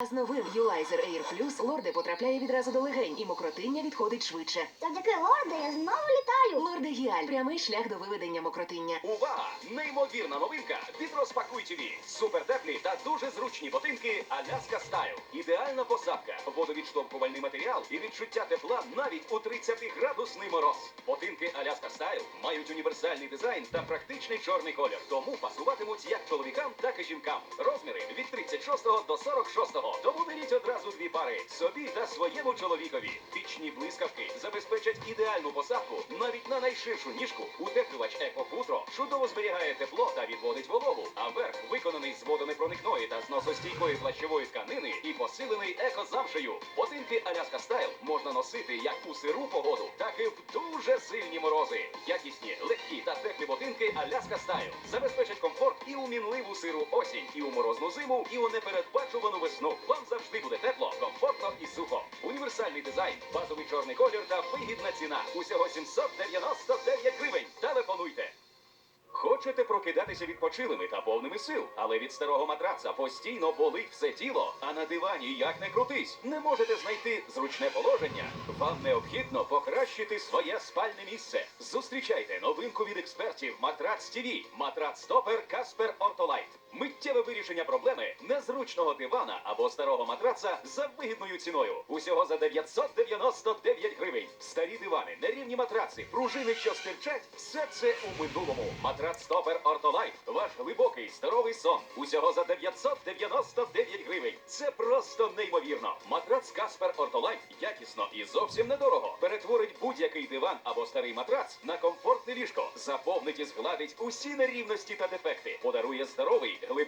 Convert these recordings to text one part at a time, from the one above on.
А з новим Юлайзер Air Plus лорде потрапляє відразу до легень і мокротиння відходить швидше. Завдяки лорду я знову літаю. Лорде Гіаль прямий шлях до виведення мокротиння. Увага! Неймовірна новинка від Розпакуй ТВ. Супертеплі та дуже зручні ботинки Аляска Стайл. Ідеальна посадка, водовідштовхувальний матеріал і відчуття тепла навіть у 30-градусний мороз. Ботинки Аляска Стайл мають універсальний дизайн та практичний чорний колір, тому пасуватимуть як чоловікам, так і жінкам. Розміри від 36 до 46. Тому беріть одразу дві пари собі та своєму чоловікові. Пічні блискавки забезпечать ідеальну посадку навіть на найширшу ніжку. Утеплювач Екофутро чудово зберігає тепло та відводить вологу. А верх виконаний з водонепроникної та зносостійкої плащової тканини і посилений екозамшею. Ботинки Аляска Стайл можна носити як у сиру погоду, так і в дуже сильні морози. Якісні, легкі та теплі ботинки Аляска Стайл забезпечать комфорт і у мінливу сиру осінь, і у морозну зиму, і у непередбачувану весну. Вам завжди буде тепло, комфортно і сухо. Універсальний дизайн, базовий чорний колір та вигідна ціна. Усього 799 гривень. Телефонуйте. Хочете прокидатися відпочилими та повними сил, але від старого матраца постійно болить все тіло, а на дивані як не крутись, не можете знайти зручне положення. Вам необхідно покращити своє спальне місце. Зустрічайте новинку від експертів Матрац ТВ. Матрац Стопер Каспер Ортолайт. Миттєве вирішення проблеми незручного дивана або старого матраца за вигідною ціною. Усього за 999 гривень. Старі дивани, нерівні матраци, пружини, що стирчать, все це у минулому. Матрац Стопер Ортолайт. Ваш глибокий здоровий сон. Усього за 999 гривень. Це просто неймовірно. Матрац Каспер Ортолайт якісно і зовсім недорого. Перетворить будь-який диван або старий матрац на комфортне ліжко. Заповнить і згладить усі нерівності та дефекти. Подарує здоровий, глибокий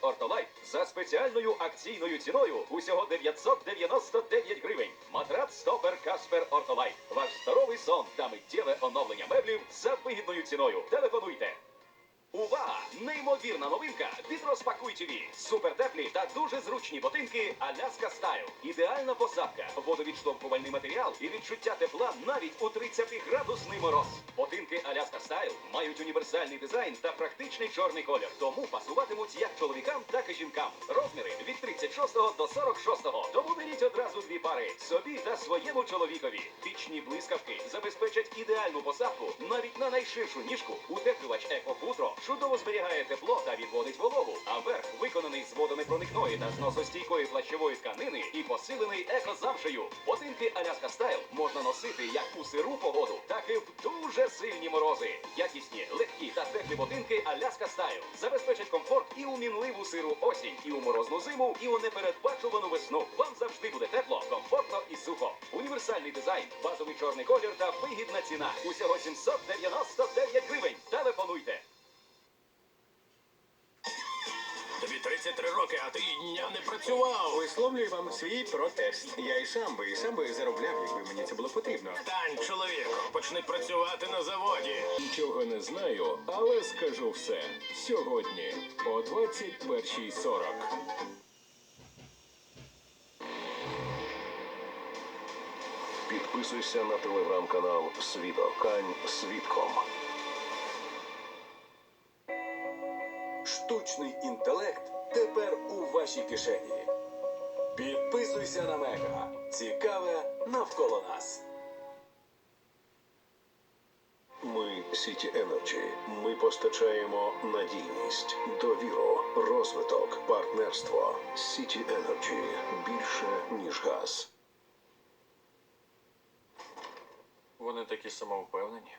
Ортолайт за спеціальною акційною ціною усього 999 гривень. Матрац стопер Каспер Ортолайт. Ваш здоровий сон та миттєве оновлення меблів за вигідною ціною. Телефонуйте. Неймовірна новинка від Розпакуй ТВ. Супертеплі та дуже зручні ботинки Аляска Стайл. Ідеальна посадка, водовідштовхувальний матеріал і відчуття тепла навіть у 30-градусний мороз. Ботинки Аляска Стайл мають універсальний дизайн та практичний чорний колір, тому пасуватимуть як чоловікам, так і жінкам. Розміри від 36 до 46. Тому беріть дві пари собі та своєму чоловікові. Пічні блискавки забезпечать ідеальну посадку навіть на найширшу ніжку. Утеплювач Екофутро чудово зберігає тепло та відводить вологу. А верх виконаний з водонепроникної та зносостійкої плащової тканини і посилений екозамшею. Ботинки Аляска Стайл можна носити як у сиру погоду, так і в дуже сильні морози. Якісні, легкі та теплі ботинки Аляска Стайл забезпечать комфорт і у мінливу сиру осінь, і у морозну зиму, і у непередбачувану весну. Вам завжди буде тепло, комфортно і сухо. Універсальний дизайн, базовий чорний колір та вигідна ціна. Усього 799 гривень. Телефонуйте. Тобі 33 роки, а ти й дня не працював. Висловлюю вам свій протест. Я і сам би, і сам би заробляв, якби мені це було потрібно. Стань, чоловіку, почни працювати на заводі. Нічого не знаю, але скажу все. Сьогодні о 21.40. Підписуйся на телеграм-канал Свідок. Кань свідком. Штучний інтелект тепер у вашій кишені. Підписуйся на Мега. Цікаве навколо нас. Ми City Energy. Ми постачаємо надійність, довіру, розвиток, партнерство. City Energy. більше ніж газ. Вони такі самовпевнені.